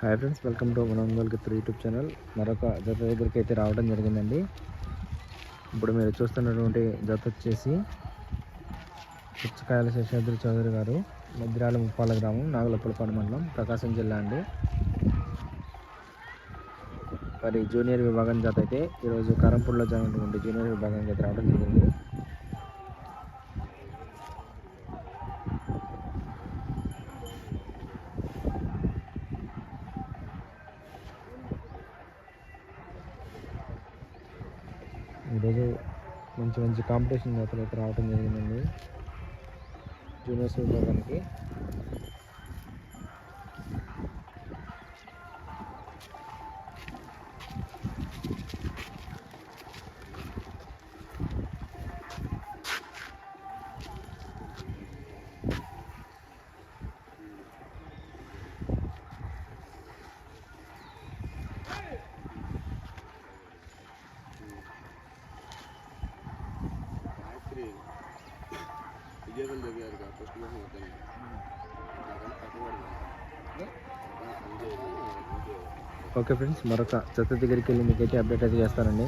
Hi friends welcome to మన three YouTube channel మరొక జత దగ్గరికి అయితే రావడం జరిగిందండి. ఇప్పుడు మీరు చూస్తున్నటువంటి జత వచ్చేసి పుచ్చకాయల శేషాద్రి చౌదరి గారు మద్రాల ముప్పాల గ్రామం నాగలపులపాడు మండలం ప్రకాశం జిల్లా అండి. మరి జూనియర్ విభాగం జత అయితే ఈరోజు కరంపూర్లో జరిగినటువంటి జూనియర్ విభాగం జత రావడం జరిగింది. ఈరోజు మంచి మంచి కాంపిటీషన్ జాతర రావడం జరిగిందండి. జూనియర్స్ విభాగానికి. ఓకే ఫ్రెండ్స్ మరొక చెత్త దగ్గరికి వెళ్ళి మీకైతే అప్డేట్ అయితే చేస్తానండి.